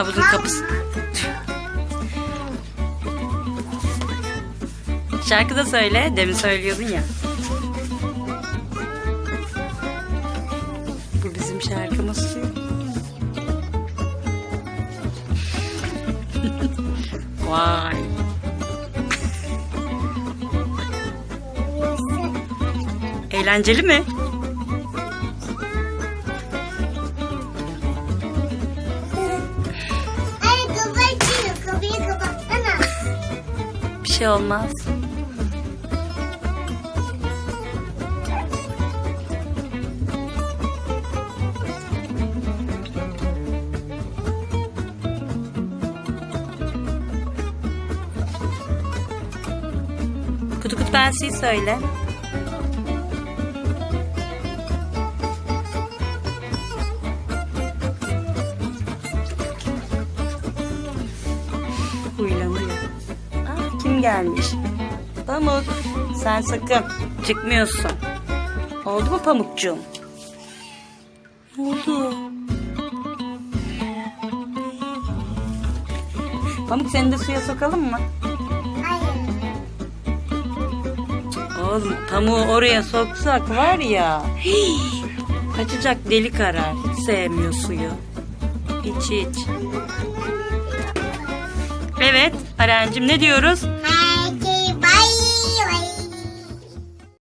havuzun kapısı. Şarkı da söyle. Demin söylüyordun ya. Bu bizim şarkımız. Vay. Eğlenceli mi? Bir şey olmaz. Kutu kutu pensiyi söyle. Gelmiş? Pamuk. Sen sakın çıkmıyorsun. Oldu mu Pamukcuğum? Ne oldu? Pamuk seni de suya sokalım mı? Hayır. Oğlum pamuğu oraya soksak var ya. kaçacak deli karar. Hiç sevmiyor suyu. Hiç hiç. Evet Arencim ne diyoruz?